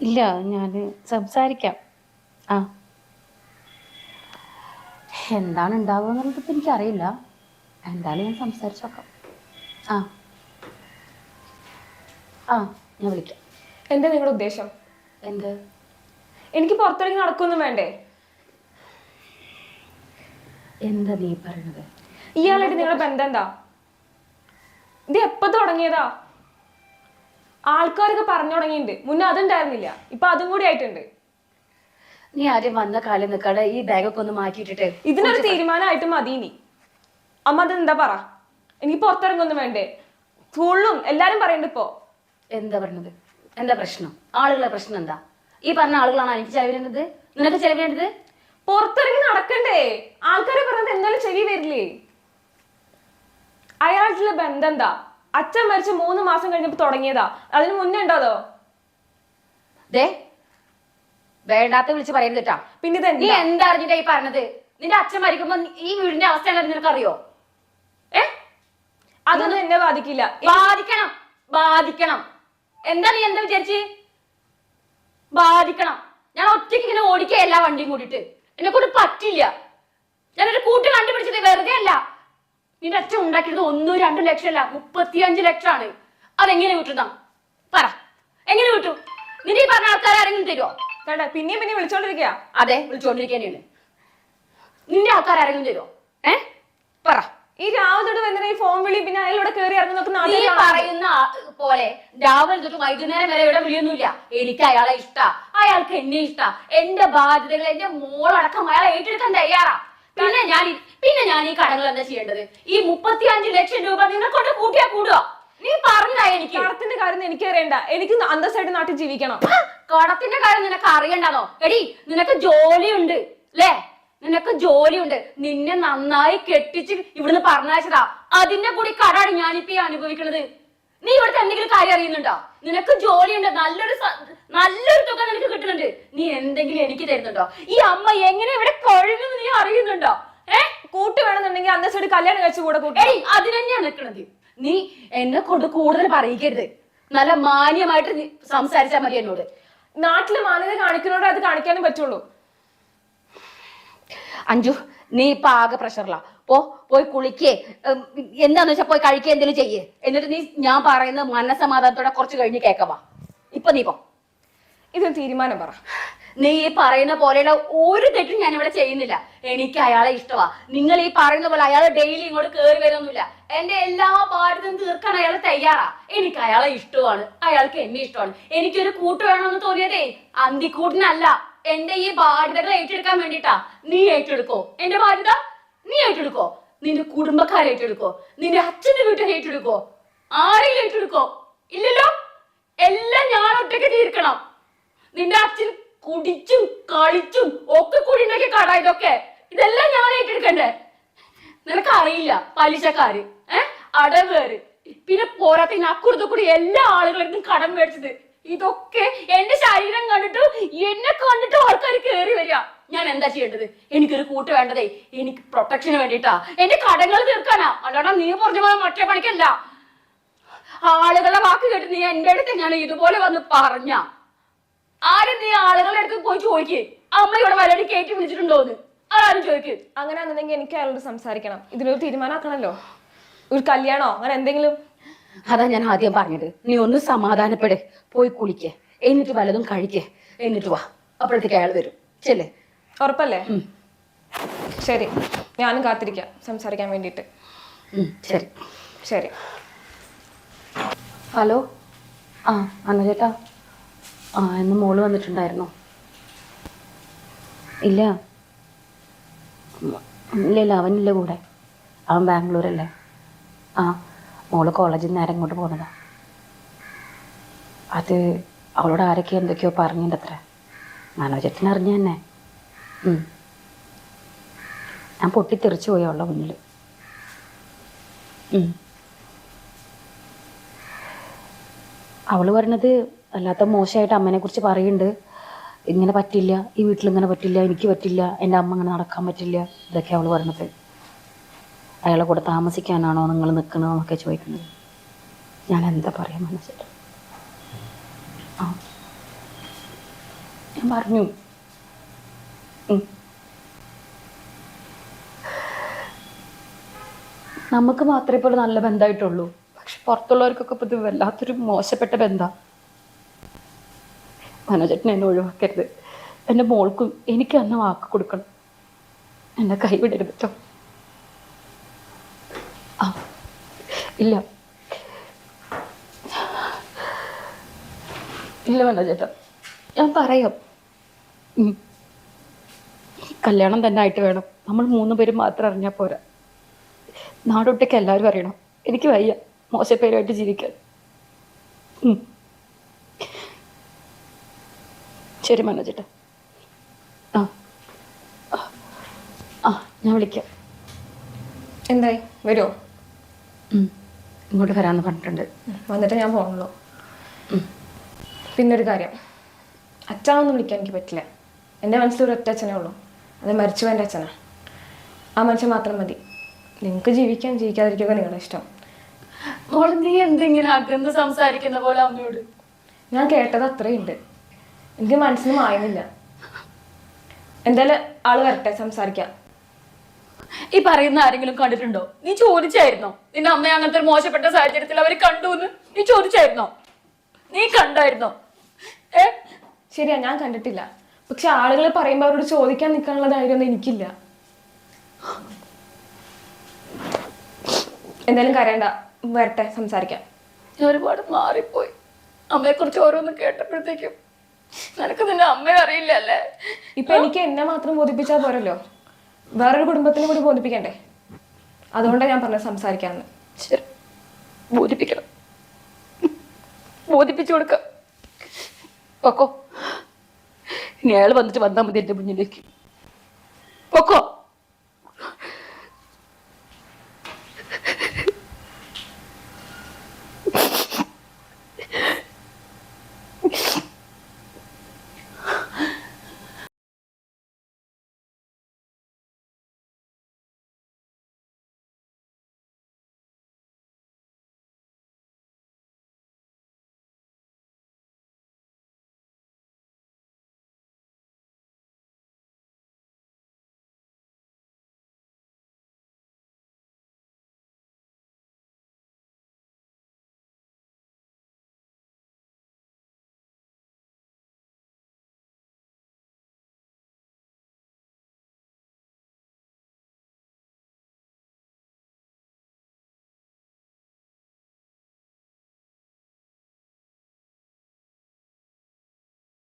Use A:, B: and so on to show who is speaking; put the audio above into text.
A: ഇല്ല ഞാൻ സംസാരിക്കാം. ആ. എന്താണ് ഉണ്ടാവുക എന്നുള്ളത് എനിക്കറിയില്ല. എന്തായാലും ഞാൻ സംസാരിച്ച് നോക്കാം ആ. ആ ഞാൻ വിളിക്കാം.
B: എന്താ നിങ്ങളുടെ ഉദ്ദേശം?
A: എന്ത്?
B: എനിക്ക് പുറത്തിറങ്ങി നടക്കൊന്നും വേണ്ടേ?
A: എന്താ നീ പറയണത്?
B: ഇയാളായിട്ട് നിങ്ങളുടെ ബന്ധം എന്താ? ഇത് എപ്പോ തുടങ്ങിയതാ? ആൾക്കാരൊക്കെ പറഞ്ഞു തുടങ്ങിയിട്ടുണ്ട്. മുന്നേ അതുണ്ടായിരുന്നില്ല. ഇപ്പൊ അതും കൂടി ആയിട്ടുണ്ട്.
A: നീ ആദ്യം വന്ന കാലം നിൽക്കാതെ ഈ ബാഗൊക്കെ ഒന്ന് മാറ്റിയിട്ടിട്ട്
B: ഇതിനൊരു തീരുമാനമായിട്ട് മതി നീ അമ്മ അത് എന്താ പറ? എനിക്ക് പുറത്തിറങ്ങൊന്നും വേണ്ടേ? സ്കൂളിലും എല്ലാരും പറയണ്ട ഇപ്പോ.
A: എന്താ പറഞ്ഞത്? എന്താ പ്രശ്നം? ആളുകളെ പ്രശ്നം എന്താ? ഈ പറഞ്ഞ ആളുകളാണ് എനിക്ക് ചെലവിടേണ്ടത്? നിനക്ക് ചെലവിടേണ്ടത്?
B: പുറത്തിറങ്ങി നടക്കണ്ടേ? ആൾക്കാരെ പറഞ്ഞത് എന്തായാലും ചെവി വരില്ലേ? അയാളുടെ ബന്ധം എന്താ? അച്ഛൻ മരിച്ച മൂന്ന് മാസം കഴിഞ്ഞപ്പോ തുടങ്ങിയതാ. അതിന് മുന്നേ ഉണ്ടോ അതോ?
A: ദേ വേണ്ടാത്ത വിളിച്ച് പറയുന്നത് കേട്ടാ.
B: പിന്നെ ഇത്
A: നീ
B: എന്താ?
A: അറിഞ്ഞിട്ട് ഈ പറഞ്ഞത്? നിന്റെ അച്ഛൻ മരിക്കുമ്പോ ഈ വീടിന്റെ അവസ്ഥ എന്താ നിനക്കറിയോ? ഏ?
B: അതൊന്നും എന്നെ ബാധിക്കില്ല.
A: ബാധിക്കണം. ബാധിക്കണം. എന്താ നീ എന്താ വിചാരിച്ച്? ബാധിക്കണം. ഞാൻ ഒറ്റയ്ക്ക് ഇങ്ങനെ ഓടിക്കുക എല്ലാ വണ്ടിയും കൂടിയിട്ട്. എന്നെ കൊണ്ട് പറ്റില്ല. ഞാനൊരു കൂട്ട് കണ്ടുപിടിച്ചത് വെറുതെ അല്ല. നിന്റെ അച്ഛൻ ഉണ്ടാക്കിയത് ഒന്നും രണ്ടും ലക്ഷം അല്ല മുപ്പത്തിയഞ്ച് ലക്ഷമാണ്. അതെങ്ങനെ കിട്ടുന്ന പറ. എങ്ങനെ വിട്ടു? നിന്റെ ഈ പറഞ്ഞ ആൾക്കാർ ആരെങ്കിലും തരുമോ
B: വേണ്ട പിന്നെയും പിന്നെ വിളിച്ചോണ്ടിരിക്കുക
A: അതെ വിളിച്ചുകൊണ്ടിരിക്കാനാണ് നിന്റെ ആൾക്കാർ ആരെങ്കിലും തരുമോ ഏ? പറ.
B: ഈ രാവിലെ തൊട്ട് വന്നിട്ട് ഈ ഫോം വിളി പിന്നെ അതിലൂടെ കയറി ഇറങ്ങുന്നൊക്കെ നോക്കുന്ന
A: പറയുന്ന പോലെ രാവിലെ തൊട്ട് വൈകുന്നേരം വരെ ഇവിടെ വിളിയൊന്നുമില്ല. എനിക്ക് അയാളെ ഇഷ്ട. അയാൾക്ക് എന്നെ ഇഷ്ട. എന്റെ ബാധ്യതകൾ എന്റെ മോളടക്കം അയാളെ ഏറ്റെടുക്കാൻ തയ്യാറാ. പിന്നെ ഞാൻ പിന്നെ ഞാൻ ഈ കടകൾ എന്താ ചെയ്യേണ്ടത്? ഈ മുപ്പത്തി അഞ്ച് ലക്ഷം രൂപ നിങ്ങൾ കൊണ്ട് കൂട്ടിയാ കൂടുക. നീ പറഞ്ഞാ എനിക്ക്.
B: കടത്തിന്റെ കാര്യം എനിക്ക് അറിയണ്ട. എനിക്ക് അന്തസ്സായിട്ട് നാട്ടിൽ ജീവിക്കണം.
A: കടത്തിന്റെ കാര്യം നിനക്ക് അറിയണ്ടതോ എടി നിനക്ക് ജോലിയുണ്ട് അല്ലേ നിനക്ക് ജോലിയുണ്ട്. നിന്നെ നന്നായി കെട്ടിച്ച് ഇവിടുന്ന് പറഞ്ഞയച്ചതാ. അതിന്റെ കൂടി കടാണ് ഞാനിപ്പോ അനുഭവിക്കുന്നത് നീ ഇവിടുത്തെ എന്തെങ്കിലും കാര്യം അറിയുന്നുണ്ടോ? നിനക്ക് ജോലിയുണ്ട് നല്ലൊരു നീ എന്തെങ്കിലും എനിക്ക് തരുന്നുണ്ടോ? ഈ അമ്മ എങ്ങനെ ഇവിടെ കഴിഞ്ഞു നീ അറിയുന്നുണ്ടോ? ഏ?
B: കൂട്ട് വേണമെന്നുണ്ടെങ്കിൽ അന്തസ്സായിട്ട് കല്യാണം കഴിച്ചു കൂടെ കൂട്ടി.
A: അത് അതിന് തന്നെയാണ് നിൽക്കണത് നീ എന്നെ കൊണ്ട് കൂടുതൽ പറയിക്കരുത്. നല്ല മാന്യമായിട്ട് നീ സംസാരിച്ചാൽ മതി എന്നോട്.
B: നാട്ടിൽ മാന്യത കാണിക്കുന്നോട് അത് കാണിക്കാനും പറ്റുള്ളൂ.
A: അഞ്ജു നീ ഇപ്പൊ ആകെ പ്രഷറിലാ പോ പോയി കുളിക്കേ. എന്താന്ന് വെച്ചാ പോയി കഴിക്കുക എന്തെങ്കിലും ചെയ്യേ. എന്നിട്ട് നീ ഞാൻ പറയുന്ന മനസമാധാനത്തോടെ കുറച്ച് കഴിഞ്ഞ് കേക്കവാ. ഇപ്പൊ നീ പോ.
B: ഇതൊരു തീരുമാനം പറ.
A: നീ ഈ പറയുന്ന പോലെയുള്ള ഒരു തെറ്റും ഞാൻ ഇവിടെ ചെയ്യുന്നില്ല. എനിക്ക് അയാളെ ഇഷ്ടമാ നിങ്ങൾ ഈ പറയുന്ന പോലെ അയാൾ ഡെയിലി ഇങ്ങോട്ട് കയറി വരുന്നില്ല. എന്റെ എല്ലാ ബാധ്യതയും തീർക്കാൻ അയാൾ തയ്യാറാ. എനിക്ക് അയാളെ ഇഷ്ടമാണ്. അയാൾക്ക് എന്നെ ഇഷ്ടമാണ്. എനിക്കൊരു കൂട്ട് വേണമെന്ന് തോന്നിയതേ അന്തിക്കൂട്ടിനല്ല. എന്റെ ഈ ബാധ്യതകൾ ഏറ്റെടുക്കാൻ വേണ്ടിട്ടാ നീ ഏറ്റെടുക്കോ? എന്റെ ബാധ്യത? നീ ഏറ്റെടുക്കോ? നിന്റെ കുടുംബക്കാരെ ഏറ്റെടുക്കോ? നിന്റെ അച്ഛന്റെ വീട്ടിൽ ഏറ്റെടുക്കോ? ആരെയും ഏറ്റെടുക്കോ? ഇല്ലല്ലോ? എല്ലാം ഞാൻ ഒറ്റയ്ക്ക് തീർക്കണം. നിന്റെ അച്ഛൻ കുടിച്ചും കളിച്ചും ഒക്കെ കൂടി ഉണ്ടാക്കിയ കട ഇതൊക്കെ. ഇതെല്ലാം ഞാൻ ഏറ്റെടുക്കണ്ടേ? നിനക്ക് അറിയില്ല പലിശക്കാര്. ഏഹ് അടവേറ്. പിന്നെ പോരാത്തിന് അക്കുറത്ത് കൂടി എല്ലാ ആളുകളും കടം മേടിച്ചത്. ഇതൊക്കെ എന്റെ ശരീരം കണ്ടിട്ട് എന്നെ കണ്ടിട്ട് ആൾക്കാർ കേറി വരിക. ഞാൻ എന്താ ചെയ്യേണ്ടത്? എനിക്കൊരു കൂട്ട് വേണ്ടതേ. എനിക്ക് പ്രൊട്ടക്ഷന് വേണ്ടിട്ടാ. എന്റെ കടങ്ങൾ തീർക്കാനാ. അല്ലാണ്ട് നീ പറഞ്ഞ പോലെ മറ്റേ പണിക്കല്ല. ആളുകളുടെ വാക്ക് കേട്ട് നീ എന്റെ അടുത്ത് ഞാൻ ഇതുപോലെ വന്ന് പറഞ്ഞ. ആരും നീ ആളുകളുടെ അടുത്ത് പോയി ചോദിക്കേ. അമ്മ ഇവിടെ വരടി കയറ്റി വിളിച്ചിട്ടുണ്ടോന്ന് ആരും അങ്ങനെ
B: അങ്ങനെയാണെന്നുണ്ടെങ്കിൽ എനിക്ക് അയാളോട് സംസാരിക്കണം. ഇതിനൊരു തീരുമാനമാക്കണല്ലോ ഒരു കല്യാണോ? അങ്ങനെ എന്തെങ്കിലും?
A: അതാ ഞാൻ ആദ്യം പറഞ്ഞത്. നീ ഒന്ന് സമാധാനപ്പെടെ. പോയി കുളിക്കേ. എന്നിട്ട് വലതും കഴിക്കേ. എന്നിട്ട് വാ. അപ്പോഴത്തേക്ക് അയാൾ വരും. ചെല്ലേ.
B: ഉറപ്പല്ലേ? ശരി. ഞാനും കാത്തിരിക്കാം. സംസാരിക്കാൻ വേണ്ടിട്ട്
A: ശരി.
B: ശരി.
A: ഹലോ. ആ അന്ന ചേട്ടാ ആ ഇന്ന് മോൾ വന്നിട്ടുണ്ടായിരുന്നോ. ഇല്ല. ഇല്ല ഇല്ല അവനില്ല കൂടെ. അവൻ ബാംഗ്ലൂരല്ലേ. ആ മോൾ കോളേജിൽ നിന്ന് നേരം ഇങ്ങോട്ട് പോകുന്നതാ അത് അവളോട് ആരൊക്കെ എന്തൊക്കെയോ പറഞ്ഞിട്ടുണ്ട് അത്ര മനോജത്തിന് അറിഞ്ഞ തന്നെ. ഞാൻ പൊട്ടിത്തെറിച്ചു പോയി അവളുടെ മുന്നിൽ. അവൾ പറഞ്ഞത് അല്ലാത്ത മോശമായിട്ട് അമ്മനെ കുറിച്ച് പറയുന്നുണ്ട് ഇങ്ങനെ പറ്റില്ല. ഈ വീട്ടിൽ ഇങ്ങനെ പറ്റില്ല. എനിക്ക് പറ്റില്ല. എന്റെ അമ്മ ഇങ്ങനെ നടക്കാൻ പറ്റില്ല. ഇതൊക്കെ അവൾ പറഞ്ഞത് അയാളെ കൂടെ താമസിക്കാനാണോ നിങ്ങൾ നിൽക്കണമെന്നൊക്കെ ചോദിക്കുന്നത് ഞാൻ എന്താ പറയാൻ മനസ്സിലായി? ഞാൻ പറഞ്ഞു. നമുക്ക് മാത്രമേ ഇപ്പോൾ നല്ല ബന്ധമായിട്ടുള്ളൂ. പക്ഷെ പുറത്തുള്ളവർക്കൊക്കെ ഇപ്പോൾ ഇത് വല്ലാത്തൊരു മോശപ്പെട്ട ബന്ധം മനോജേട്ടൻ എന്നെ ഒഴിവാക്കരുത്. എന്റെ മോൾക്കും എനിക്ക് അന്ന് വാക്ക് കൊടുക്കണം. എന്നെ കൈവിടരുത് കേട്ടോ ആ ഇല്ല. ഇല്ല മനോജേട്ടാ ഞാൻ പറയാം. കല്യാണം തന്നെ ആയിട്ട് വേണം. നമ്മൾ മൂന്ന് പേരും മാത്രം അറിഞ്ഞാൽ പോരാ. നാടൊട്ടേക്ക് എല്ലാവരും അറിയണം. എനിക്ക് വയ്യ മോശപ്പേരുമായിട്ട് ജീവിക്കാൻ ഉം. ശരി മനോജേട്ടാ. ആ. ആ. ഞാൻ വിളിക്കാം.
B: എന്തായി? വരുമോ.
A: ഇങ്ങോട്ട് വരാമെന്ന് പറഞ്ഞിട്ടുണ്ട്.
B: വന്നിട്ട് ഞാൻ പോകണല്ലോ പിന്നൊരു കാര്യം. അച്ഛാവൊന്നും വിളിക്കാൻ എനിക്ക് പറ്റില്ല. എന്റെ മനസ്സിൽ ഒരു ഒറ്റ അച്ഛനേ ഉള്ളൂ. അത് മരിച്ചു എന്റെ അച്ഛനാ. ആ മനുഷ്യൻ മാത്രം മതി. നിങ്ങൾക്ക് ജീവിക്കാൻ ജീവിക്കാതിരിക്കുക നിങ്ങളുടെ ഇഷ്ടം.
A: നീ എന്തെങ്കിലും അകന്ന് സംസാരിക്കുന്ന പോലെ അമ്മയോട്?
B: ഞാൻ കേട്ടത് അത്രയുണ്ട്. എനിക്ക് മനസ്സിന് മായുന്നില്ല. എന്തായാലും ആൾ വരട്ടെ സംസാരിക്കാം.
A: ഈ പറയുന്ന ആരെങ്കിലും കണ്ടിട്ടുണ്ടോ? നീ ചോദിച്ചായിരുന്നോ? നിന്റെ അമ്മ അങ്ങനത്തെ ഒരു മോശപ്പെട്ട സാഹചര്യത്തിൽ അവർ കണ്ടു എന്ന് നീ ചോദിച്ചായിരുന്നോ? നീ കണ്ടായിരുന്നോ? ഏ?
B: ശരിയാ ഞാൻ കണ്ടിട്ടില്ല. പക്ഷെ ആളുകൾ പറയുമ്പോൾ അവരോട് ചോദിക്കാൻ നിൽക്കാനുള്ള ധൈര്യമൊന്നും എനിക്കില്ല. എന്തായാലും കരയണ്ട. വരട്ടെ സംസാരിക്കാം.
A: ഞാൻ ഒരുപാട് മാറിപ്പോയി. അമ്മയെ കുറിച്ച് ഓരോന്ന് കേട്ടപ്പോഴത്തേക്കും നിനക്ക് നിന്റെ അമ്മയെ അറിയില്ല അല്ലേ
B: ഇപ്പൊ എനിക്ക് എന്നെ മാത്രം ബോധിപ്പിച്ചാൽ പോരല്ലോ. വേറൊരു കുടുംബത്തിനെ കൂടി ബോധിപ്പിക്കണ്ടേ? അതുകൊണ്ടാണ് ഞാൻ പറഞ്ഞത് സംസാരിക്കാന്ന്.
A: ശരി. ബോധിപ്പിക്കണം. ബോധിപ്പിച്ചു കൊടുക്ക. പൊക്കോ. ഇനി അയാൾ വന്നിട്ട് വന്നാൽ മതി എന്റെ മുന്നിലേക്ക്. പൊക്കോ.